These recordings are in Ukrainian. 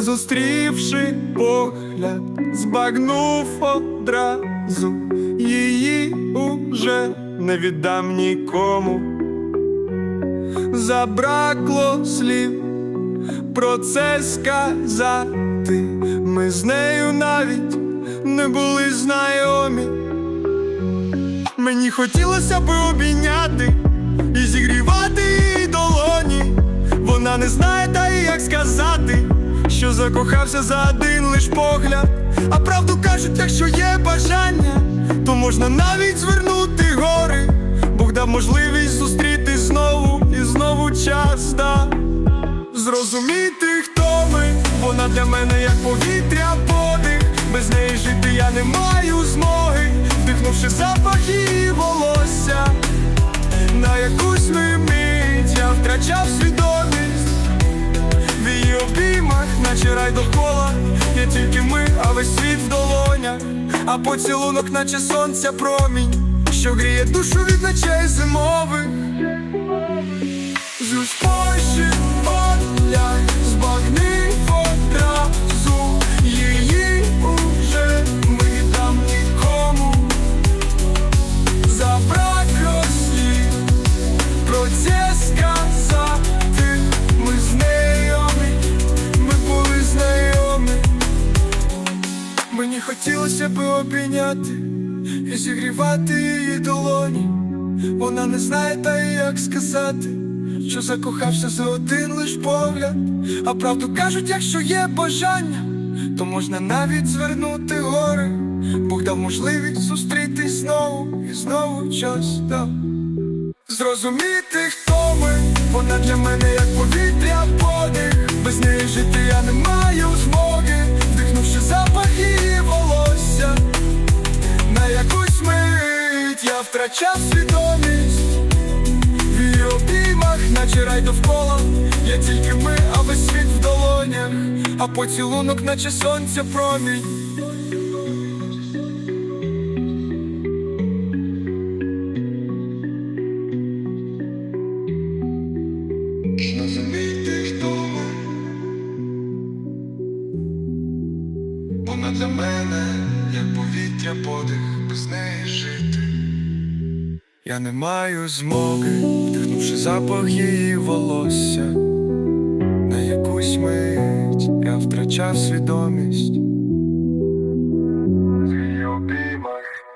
зустрівши погляд, збагнув одразу, її уже не віддам нікому. Забракло слів про це сказати. Ми з нею навіть не були знайомі. Мені хотілося би обійняти і зігрівати її долоні. Вона не знає, та й як сказати, що закохався за один лиш погляд. А правду кажуть, якщо є бажання, то можна навіть звернути гори. Бог дав можливість зустріти знову і знову час дав Зрозуміти, хто ми, вона для мене як повітря, подих. Без неї жити я не маю змоги, вдихнувши запах її волосся. На якусь ми мить я втрачав свідомість обіймах, наче рай довкола, є тільки ми, а весь світ в долонях, а поцілунок, наче сонця промінь, що гріє душу від ночей зимових. Зюсь пощі поля, хотілося обійняти і зігрівати її долоні. Вона не знає, та як сказати, що закохався за один лиш погляд. А правду кажуть, якщо є бажання, то можна навіть звернути гори. Бог дав можливість зустрітись знову і знову час дав. Зрозуміти, хто ми, вона для мене як повітря, подих. Без неї жити я не маю мить я втрачав свідомість В її обіймах, наче рай довкола Є тільки ми, а весь світ в долонях, а поцілунок, наче сонця промінь. Вона для мене, як повітря, подих, без неї жити. Я не маю змоги, вдихнувши запах її волосся. На якусь мить я втрачав свідомість.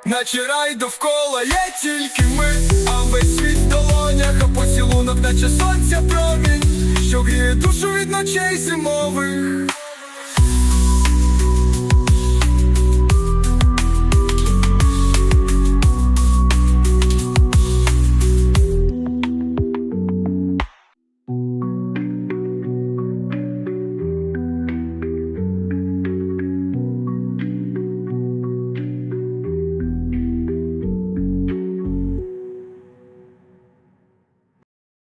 Наче рай довкола є тільки ми, а весь світ в долонях, а поцілунок, наче сонця промінь, що гріє душу від ночей зимових.